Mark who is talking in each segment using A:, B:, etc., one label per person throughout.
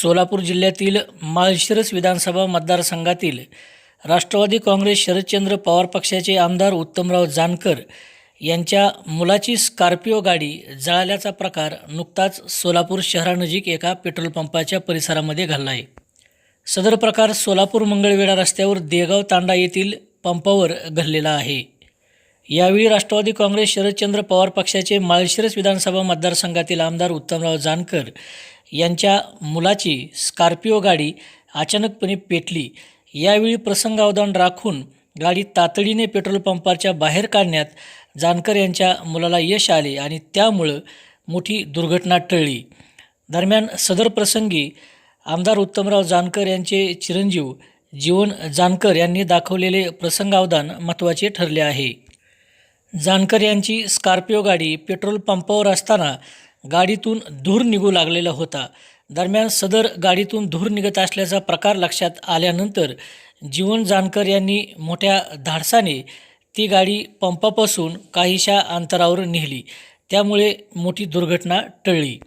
A: सोलापूर जिल्ह्यातील माळशिरस विधानसभा मतदारसंघातील राष्ट्रवादी काँग्रेस शरदचंद्र पवार पक्षाचे आमदार उत्तमराव जानकर यांच्या मुलाची स्कॉर्पिओ गाडी जळाल्याचा प्रकार नुकताच सोलापूर शहरानजीक एका पेट्रोल पंपाच्या परिसरामध्ये घडला आहे. सदर प्रकार सोलापूर मंगळवेढा रस्त्यावर देगाव तांडा येथील पंपावर घडलेला आहे. यावेळी राष्ट्रवादी काँग्रेस शरदचंद्र पवार पक्षाचे माळशिरस विधानसभा मतदारसंघातील आमदार उत्तमराव जानकर यांच्या मुलाची स्कॉर्पिओ गाडी अचानकपणे पेटली. यावेळी प्रसंगावधान राखून गाडी तातडीने पेट्रोल पंपाच्या बाहेर काढण्यात जानकर यांच्या मुलाला यश आले आणि त्यामुळं मोठी दुर्घटना टळली. दरम्यान सदर प्रसंगी आमदार उत्तमराव जानकर यांचे चिरंजीव जीवन जानकर यांनी दाखवलेले प्रसंगावधान महत्त्वाचे ठरले आहे. जानकर यांची स्कॉर्पिओ गाडी पेट्रोल पंपावर असताना गाडीतून धूर निघू लागलेला होता. दरम्यान सदर गाडीतून धूर निघत असल्याचा प्रकार लक्षात आल्यानंतर जीवन जानकर यांनी मोठ्या धाडसाने ती गाडी पंपापासून काहीशा अंतरावर नेली. त्यामुळे मोठी दुर्घटना टळली.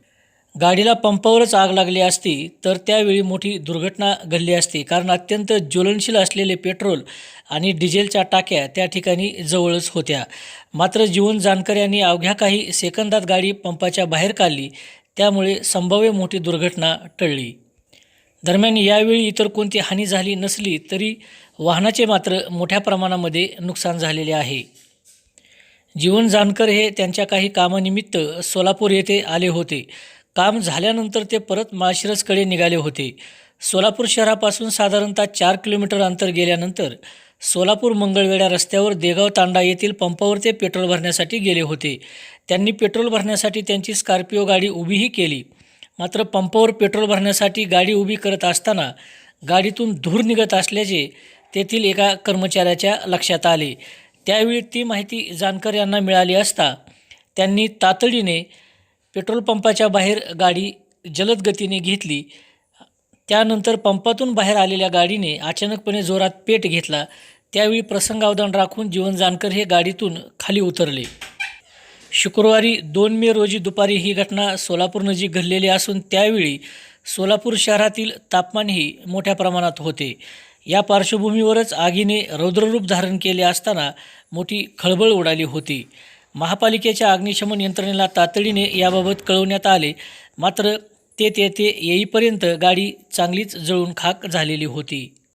A: गाडीला पंपावरच आग लागली असती तर त्यावेळी मोठी दुर्घटना घडली असती. कारण अत्यंत ज्वलनशील असलेले पेट्रोल आणि डिझेलच्या टाक्या त्या ठिकाणी जवळच होत्या. मात्र जीवन जानकर यांनी अवघ्या काही सेकंदात गाडी पंपाच्या बाहेर काढली. त्यामुळे संभाव्य मोठी दुर्घटना टळली. दरम्यान यावेळी इतर कोणती हानी झाली नसली तरी वाहनाचे मात्र मोठ्या प्रमाणामध्ये नुकसान झालेले आहे. जीवन जानकर हे त्यांच्या काही कामानिमित्त सोलापूर येथे आले होते. काम झाल्यानंतर ते परत माळशिरसकडे निघाले होते. सोलापूर शहरापासून साधारणतः चार किलोमीटर अंतर गेल्यानंतर सोलापूर मंगळवेढा रस्त्यावर देगाव तांडा येथील पंपावर ते पेट्रोल भरण्यासाठी गेले होते. त्यांनी पेट्रोल भरण्यासाठी त्यांची स्कॉर्पिओ गाडी उभीही केली. मात्र पंपावर पेट्रोल भरण्यासाठी गाडी उभी करत असताना गाडीतून धूर निघत असल्याचे तेथील एका कर्मचाऱ्याच्या लक्षात आले. त्यावेळी ती माहिती जानकर यांना मिळाली असता त्यांनी तातडीने पेट्रोल पंपाच्या बाहेर गाडी जलद गतीने घेतली. त्यानंतर पंपातून बाहेर आलेल्या गाडीने अचानकपणे जोरात पेट घेतला. त्यावेळी प्रसंगावधान राखून जीवन जानकर हे गाडीतून खाली उतरले. शुक्रवारी दोन मे रोजी दुपारी ही घटना सोलापूरनजीक घडलेली असून त्यावेळी सोलापूर शहरातील तापमानही मोठ्या प्रमाणात होते. या पार्श्वभूमीवरच आगीने रौद्ररूप धारण केले असताना मोठी खळबळ उडाली होती. महापालिकेच्या अग्निशमन यंत्रणेला तातडीने याबाबत कळवण्यात आले. मात्र ते तेथे येईपर्यंत गाडी चांगलीच जळून खाक झालेली होती.